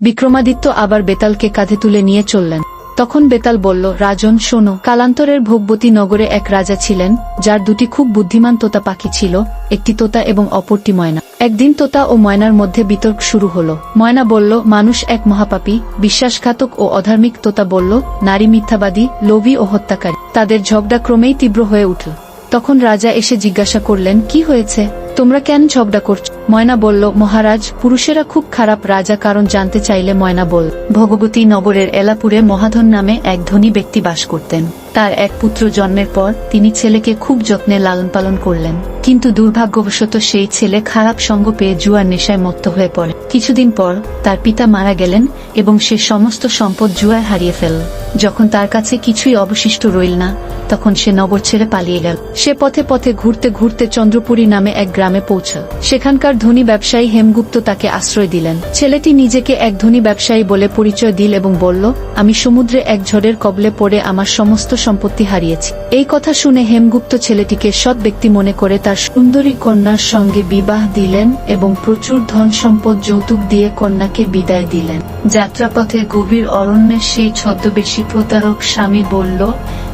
বিক্রমাদিত্য আবার বেতালকে কাঁধে তুলে নিয়ে চললেন। তখন বেতাল বলল, রাজন, শোনো, কালান্তরের ভোগবতী নগরে এক রাজা ছিলেন, যার দুটি খুব বুদ্ধিমান তোতা পাখি ছিল, একটি তোতা এবং অপরটি ময়না। একদিন তোতা ও ময়নার মধ্যে বিতর্ক শুরু হল। ময়না বলল, মানুষ এক মহাপাপী, বিশ্বাসঘাতক ও অধার্মিক তোতা বলল, নারী মিথ্যাবাদী, লোভী ও হত্যাকারী। তাদের ঝগড়া ক্রমেই তীব্র হয়ে উঠল। তখন রাজা এসে জিজ্ঞাসা করলেন, কি হয়েছে? তোমরা কেন ঝগড়া করছ? ময়না বলল, মহারাজ, পুরুষেরা খুব খারাপ রাজা, কারণ জানতে চাইলে ময়না বল। ভগবতী নগরের এলাপুরে মহাধন নামে এক ধনী ব্যক্তি বাস করতেন। তার এক পুত্র জন্মের পর তিনি ছেলেকে খুব যত্নে লালন পালন করলেন। কিন্তু দুর্ভাগ্যবশত সেই ছেলে খারাপ সঙ্গ পেয়ে জুয়ার নেশায় মত্ত হয়ে পড়ে। কিছুদিন পর তার পিতা মারা গেলেন এবং সে সমস্ত সম্পদ জুয়ায় হারিয়ে ফেলল যখন তার কাছে কিছুই অবশিষ্ট রইল না, তখন সে নগর ছেড়ে পালিয়ে গেল। সে পথে পথে ঘুরতে ঘুরতে চন্দ্রপুরী নামে এক গ্রামে পৌঁছল। সেখানকার ধনী ব্যবসায়ী হেমগুপ্ত তাকে আশ্রয় দিলেন। ছেলেটি নিজেকে এক ধনী ব্যবসায়ী বলে পরিচয় দিল এবং বলল, আমি সমুদ্রে এক ঝড়ের কবলে পড়ে আমার সমস্ত সম্পত্তি হারিয়েছি। এই কথা শুনে হেমগুপ্ত ছেলেটিকে সৎ ব্যক্তি মনে করে তার সুন্দরী কন্যার সঙ্গে বিবাহ দিলেন এবং প্রচুর ধন সম্পদ যৌতুক দিয়ে কন্যাকে বিদায় দিলেন। যাত্রাপথে গভীর অরণ্যে সেই ছদ্মবেশী প্রতারক স্বামী বলল,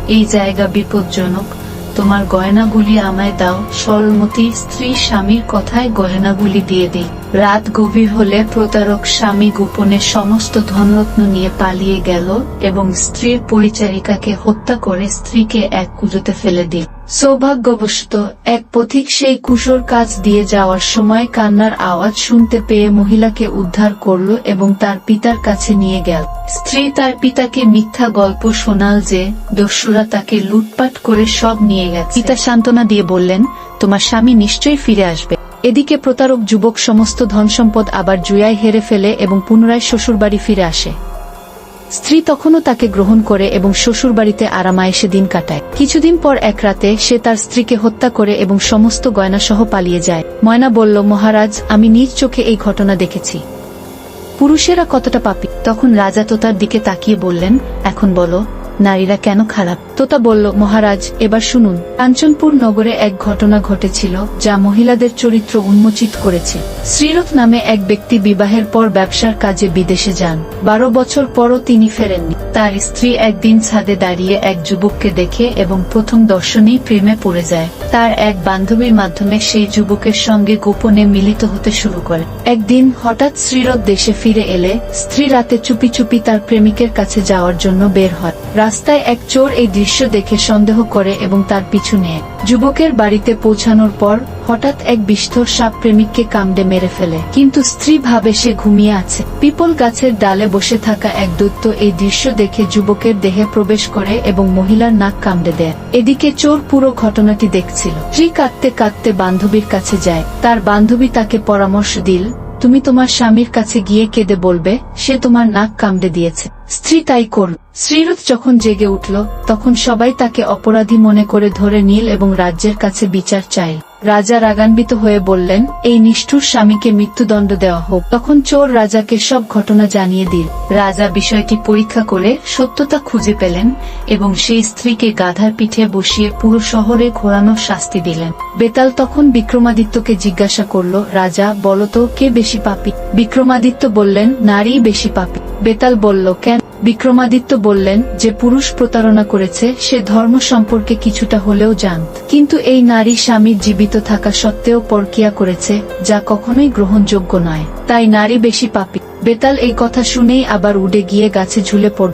এই জায়গা বিপজ্জনক। তোমার গয়নাগুলি আমায় দাও। সরলমতি স্ত্রী স্বামীর কথায় গয়নাগুলি দিয়ে দিই। রাত গভীর হলে প্রতারক স্বামী গোপনে সমস্ত ধনরত্ন নিয়ে পালিয়ে গেল এবং স্ত্রীর পরিচারিকাকে হত্যা করে স্ত্রীকে এক কুজোতে ফেলে দিল সৌভাগ্যবশত, এক পথিক সেই কুশোর কাজ দিয়ে যাওয়ার সময় কান্নার আওয়াজ শুনতে পেয়ে মহিলাকে উদ্ধার করল এবং তার পিতার কাছে নিয়ে গেল। স্ত্রী তার পিতাকে মিথ্যা গল্প শোনাল যে, দস্যুরা তাকে লুটপাট করে সব নিয়ে গেছে। পিতা সান্ত্বনা দিয়ে বললেন, তোমার স্বামী নিশ্চয়ই ফিরে আসবে। এদিকে প্রতারক যুবক সমস্ত ধন সম্পদ আবার জুয়ায় হেরে ফেলে এবং পুনরায় শ্বশুরবাড়ি ফিরে আসে। স্ত্রী তখনও তাকে গ্রহণ করে এবং শ্বশুরবাড়িতে আরামায়েশে দিন কাটায়। কিছুদিন পর এক রাতে সে তার স্ত্রীকে হত্যা করে এবং সমস্ত গয়নাসহ পালিয়ে যায়। ময়না বলল, মহারাজ, আমি নিজ চোখে এই ঘটনা দেখেছি। পুরুষেরা কতটা পাপি? তখন রাজা তো তার দিকে তাকিয়ে বললেন, এখন বলো, নারীরা কেন খারাপ? তোতা বলল, মহারাজ, এবার শুনুন। কাঞ্চনপুর নগরে এক ঘটনা ঘটেছিল, যা মহিলাদের চরিত্র উন্মোচিত করেছে। শ্রীরথ নামে এক ব্যক্তি বিবাহের পর ব্যবসার কাজে বিদেশে যান। বারো বছর পরও তিনি ফেরেননি। তার স্ত্রী একদিন ছাদে দাঁড়িয়ে এক যুবককে দেখে এবং প্রথম দর্শনেই প্রেমে পড়ে যায়। তার এক বান্ধবীর মাধ্যমে সেই যুবকের সঙ্গে গোপনে মিলিত হতে শুরু করে। একদিন হঠাৎ শ্রীরথ দেশে ফিরে এলে, স্ত্রী রাতে চুপি চুপি তার প্রেমিকের কাছে যাওয়ার জন্য বের হয়। রাস্তায় এক চোর এই দৃশ্য দেখে সন্দেহ করে এবং তার পিছু নেয়। যুবকের বাড়িতে পৌঁছানোর পর হঠাৎ এক বিষ্ঠর সাপ প্রেমিককে কামড়ে মেরে ফেলে। কিন্তু স্ত্রী ভাবে সে ঘুমিয়ে আছে। পিপল গাছের ডালে বসে থাকা এক দৈত্য এই দৃশ্য দেখে যুবকের দেহে প্রবেশ করে এবং মহিলার নাক কামড়ে দেয়। এদিকে চোর পুরো ঘটনাটি দেখছিল। স্ত্রী কাঁদতে কাঁদতে বান্ধবীর কাছে যায়। তার বান্ধবী তাকে পরামর্শ দিল, তুমি তোমার স্বামীর কাছে গিয়ে কেঁদে বলবে, সে তোমার নাক কামড়ে দিয়েছে। স্ত্রী তাই করল। শ্রীরথ যখন জেগে উঠল, তখন সবাই তাকে অপরাধী মনে করে ধরে নিল এবং রাজ্যের কাছে বিচার চাইল। রাজা রাগান্বিত হয়ে বললেন, এই নিষ্ঠুর স্বামীকে মৃত্যুদণ্ড দেওয়া হোক। তখন চোর রাজাকে সব ঘটনা জানিয়ে দিল। রাজা বিষয়টি পরীক্ষা করে সত্যতা খুঁজে পেলেন এবং সেই স্ত্রীকে গাধার পিঠে বসিয়ে পুরো শহরে ঘোরানোর শাস্তি দিলেন। বেতাল তখন বিক্রমাদিত্যকে জিজ্ঞাসা করল, রাজা বলতো কে বেশি পাপী? বিক্রমাদিত্য বললেন, নারী বেশি পাপী। বেতাল বলল, কেন? বিক্রমাদিত্য বললেন, যে পুরুষ প্রতারণা করেছে, সে ধর্ম সম্পর্কে কিছুটা হলেও জানত। কিন্তু এই নারী স্বামীর জীবিত থাকা সত্ত্বেও পরকিয়া করেছে, যা কখনোই গ্রহণযোগ্য নয়। তাই নারী বেশি পাপি। বেতাল এই কথা শুনেই আবার উড়ে গিয়ে গাছে ঝুলে পড়ল।